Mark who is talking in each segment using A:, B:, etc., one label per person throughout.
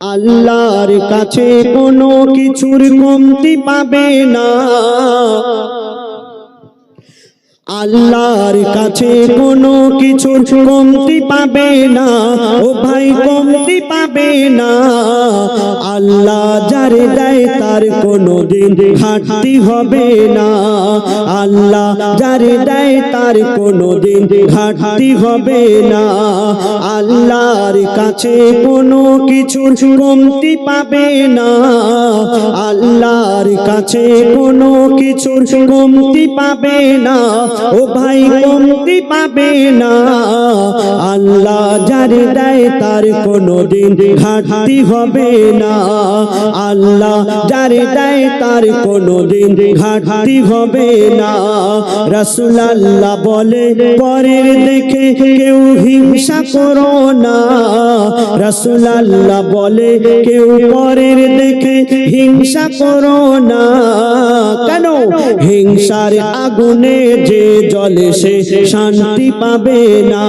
A: আল্লাহর কাছে কোনো কিছুর কমতি পাবে না। আল্লাহর কাছে কোনো কিছুর কমতি পাবে না। ও ভাই, কমতি পাবে না। আল্লাহ যারে দেয় তার কোনো দিন ঘাটতি হবে না। আল্লাহ যারে দেয় তার কোনো দিন ঘাটতি হবে না। আল্লাহর কাছে কোনো কিছু কমতি পাবে না। আল্লাহর কাছে কোনো কিছু কমতি পাবে না। ও ভাই, কমতি পাবে না। আল্লাহ যারে দেয় তার কোনো দিন ঘাটতি হবে না। আল্লাহ যার দেয় তার কোনো দিন ঘাটতি হবে না। রসুল আল্লাহ বলে, পরের দেখে কেউ হিংসা করো না। রসুল আল্লাহ বলে, কেউ পরের দেখে হিংসা করো না। হিংসার আগুনে যে জলে সে শান্তি পাবে না।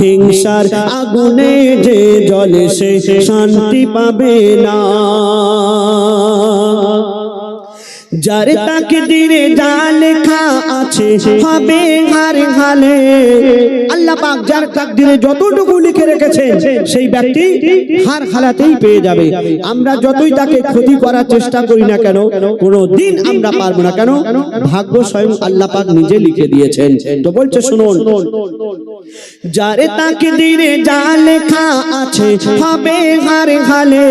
A: হিংসার আগুনে যে জলে সে শান্তি পাবে না। যার তাকে দিনে যা লেখা আছে, হবে হার হালে। আল্লাহ পাক যার তাকদিরে যতটুকু লিখে রেখেছেন, সেই ব্যক্তি হার হালাতেই পেয়ে যাবে। আমরা যতই তাকে ক্ষতি করার চেষ্টা করি না কেন, কোনো দিন আমরা পারব না কেন, ভাগ্য স্বয়ং আল্লাহ পাক নিজে লিখে দিয়েছেন। তো বলছে, শুনুন, যারে তাকে দিনে যা লেখা আছে, হবে হার হালে।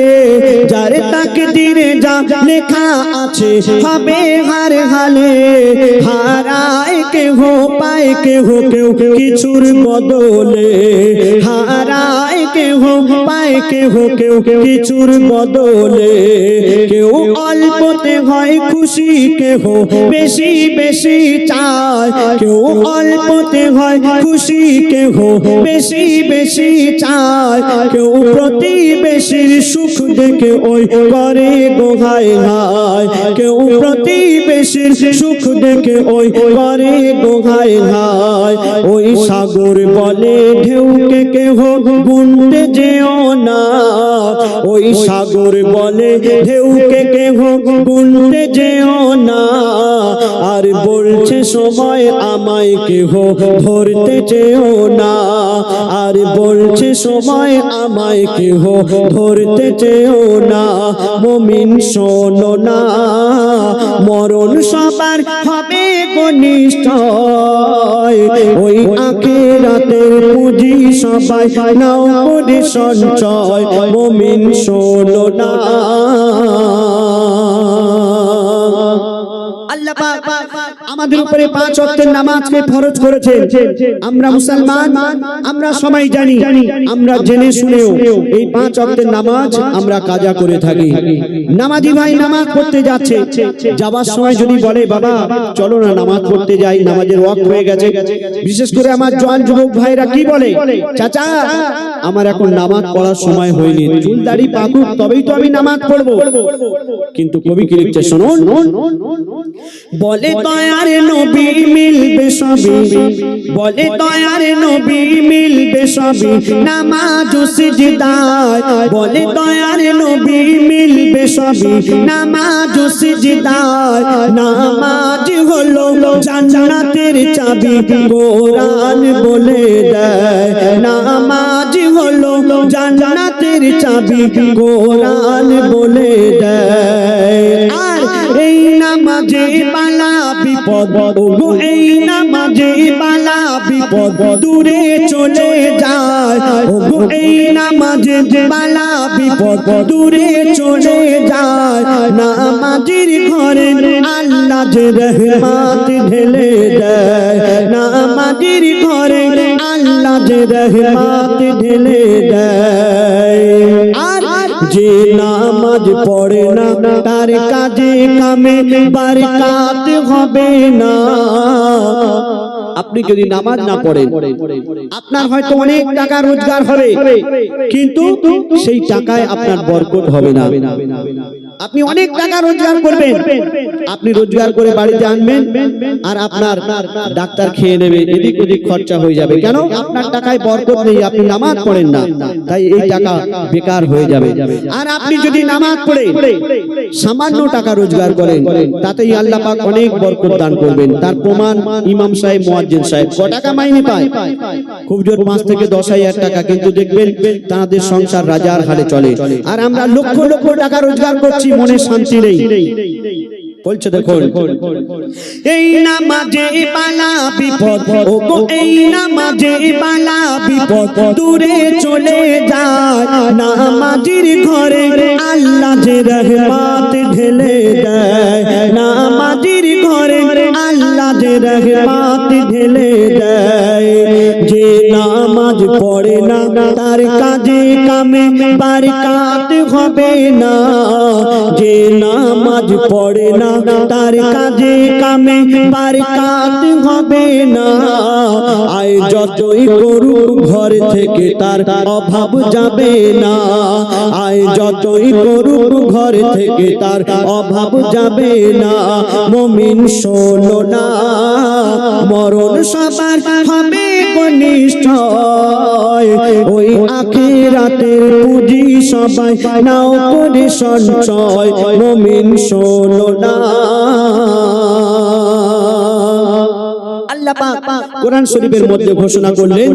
A: যারে তাকে দিনে যা লেখা আছে হবে হার হালে। হারায় কেহ, পায় কেহ, কেউ কিছুর বদলে। হারায় কেহ, পায় কেহ, কেউ কিছুর বদলে। কেউ অল্পতে হয় খুশি কেহ বেশি বেশি চায়। কেউ অল্পতে হয় খুশি কেহ বেশি বেশি চায়। কেউ প্রতিবেশীর সুখ দেখে ওই করে গোহায় হায় কেউ প্রতিবেশীর সুখ দেখে ওই করে গোহায় হায় ওই সাগর বলে ঢেউকে কেহ গুনতে যেও না। ওই সাগর বলে ঢেউকে কেহ গুনতে যেও না। আর বলছে সময় আমায় কেহ ধরতে চেও না। আর বলছে সময় আমায় কেহ ধরতে চেও না। মমিন শোনো না। মরণ সবার হবে কনিষ্ঠ ওই আঁকে রাতে পুঁজি সবাই নাও করে সঞ্চয়। মমিন শোনো না আল্লাহ আমাদের উপরে পাঁচ ওয়াক্তের নামাজকে ফরজ করেছেন। আমরা মুসলমান, আমরা সবাই জানি, আমরা জেনে শুনেও এই পাঁচ ওয়াক্তের নামাজ আমরা কাজা করে থাকি। নামাজি ভাই নামাজ পড়তে যাচ্ছে। যাবার সময় যদি বলে, বাবা, চলো না, নামাজ পড়তে যাই, নামাজের ওয়াক্ত হয়ে গেছে। বিশেষ করে আমার জোয়ান যুবক ভাইরা কি বলে, চাচা, আমার এখন নামাজ পড়ার সময় হয়নি। চুল, দাড়ি পাকুক তবেই তো আমি নামাজ পড়ব। কিন্তু কবি কি লিখছে, শুনুন। বলে দয়ার নবী মিলবে সবই। বলে দয়ার নবী মিলবে সবই। নামাজ সিজদায়। বলে দয়ার নবী মিলবে সবই। নামাজ সিজদায়। নামাজ হলো জান্নাতের চাবি। কোরআন বলে দেয়। নামাজ হলো জান্নাতের চাবি। কোরআন বলে দেয়। আর এই নামাজে বালা বিপদ ওগো এই নামাজে বালা বিপদ দূরে চলে যায় ওগো এই নামাজে বালা বিপদ দূরে চলে যায় নামাজের ঘরে আল্লাহ যে রহমত ঢেলে দেয় নামাজের ঘরে আল্লাহ যে রহমত ঢেলে দেয় যে নামাজ পড়ে না, তার কাজে কামে বারকাত হবে না। আপনি যদি নামাজ না পড়েন, আপনার হয়তো অনেক টাকা রোজগার হবে, কিন্তু সেই টাকায় আপনার বরকত হবে না। আপনি অনেক টাকা রোজগার করবেন। আপনি রোজগার করে বাড়িতে আনবেন আর আপনার ডাক্তার খেয়ে নেবে এদিক ওদিক খরচা হয়ে যাবে। কেন? আপনার টাকায় বরকত নেই আপনি নামাজ পড়েন না। তাই এই টাকা বেকার হয়ে যাবে। আর আপনি যদি নামাজ পড়ে সামান্য টাকা রোজগার করেন তাতেই আল্লাহ পাক অনেক বরকত দান করবেন। তার প্রমাণ ইমাম সাহেব মুয়াজ্জিন সাহেব ক টাকা মাইনে পায়? খুব জোর পাঁচ থেকে দশ হাজার টাকা কিন্তু দেখবেন তাদের সংসার রাজার হালে চলে। আর আমরা লক্ষ লক্ষ টাকা রোজগার করছি মনে শান্তি নেই। বলছে দেখুন এই নামাজে বালা বিপদ ও গো এই নামাজে বালা বিপদ দূরে চলে যায়। নামাজির ঘরে আল্লাহ যে রহমত ঢেলে দেয়। নামাজি যে রহমত ঢেলে দেয়। যে নামাজ পড়ে না, তার কাজে কামে বারকাত হবে না। যে নামাজ পড়ে না, তার কাজে কামে বারকাত হবে না। আয় যতই করুক, ঘর থেকে তার অভাব যাবে না। আয় যতই করুক, ঘর থেকে তার অভাব যাবে না। মমিন শোনো না মরণ সবার হবে কনিষ্ঠ ওই আখিরাতের পুঁজি সবাই নাও করে সঞ্চয় মমিন শোনো না। আল্লাহ পাক কোরআন শরীফের মধ্যে ঘোষণা করলেন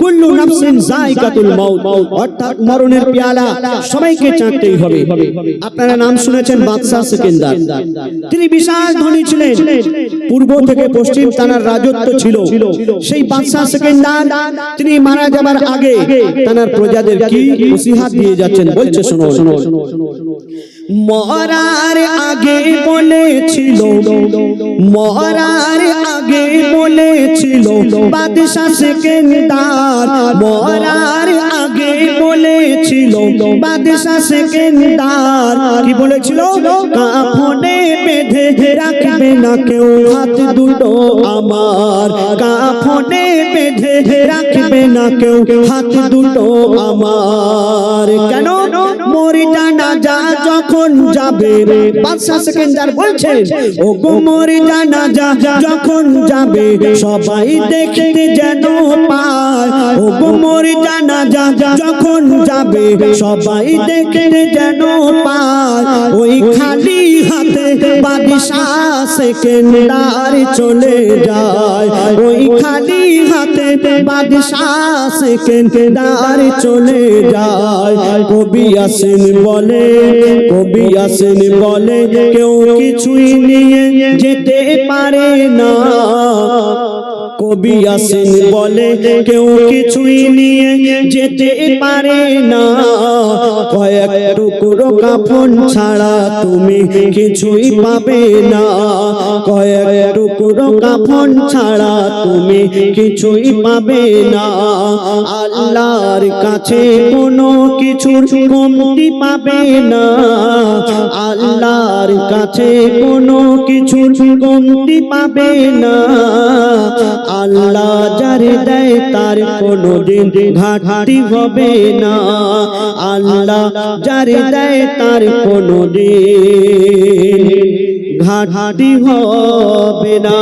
A: কুল্লু নাফসিন যায়কাতুল মাউত অর্থাৎ মরণের পেয়ালা সবাইকে চাটতেই হবে। আপনারা নাম শুনেছেন বাদশাহ সিকিন্দার। তিনি বিশাল ধনী ছিলেন। পূর্ব থেকে পশ্চিম তানার রাজত্ব ছিল। সেই বাদশাহ সিকিন্দার তিনি মারা যাবার আগে তানার প্রজাদের কি নসিহত দিয়ে যাচ্ছেন বলছে শোনো শোনো। মরার আগে বলেছিল মরার আগে বলেছিল বাদশাহ সেকেন্দার, মরার আগে বলেছিল বাদশাহ সেকেন্দার। কি বলেছিল? কাফনে বেঁধে রাখবে না কেউ হাত দুটো আমার। কাফনে বেঁধে রাখবে না কেউ হাত দুটো আমার। কেন? মরি জানা যা যখন যাবে, বাদশাহ সেকেন্দার বলছেন ও গো মরি জানা যা যখন যাবে, সবাই দেখতে যেন পায়। ও গো জানা যা যখন যাবে, সবাই দেখতে যেন পায়। ওই খালি হাতে বাদশাহ সেকেন্ডার চলে যায়। ওই খালি হাতে বাদশাহ কেন্দার চলে যায়। কবি আসেন বলে, কবি আসেন বলে, কেউ কিছুই নিয়ে যেতে পারে না। কবি আসেন বলে কেউ কিছুই নিয়ে যেতে পারে না। কয়েক টুকরো কাফন ছাড়া তুমি কিছুই পাবে না। কয়েক টুকরো কাফন ছাড়া তুমি কিছুই পাবে না। আল্লাহর কাছে কোনো কিছুর কমতি পাবে না। আল্লাহর কাছে কোনো কিছুর কমতি পাবে না। আল্লাহ যারে দেয় তার কোনো দিন ঘাটি হবে না। আল্লাহ যারে দেয় তার কোনো দিন ঘাটি হবে না।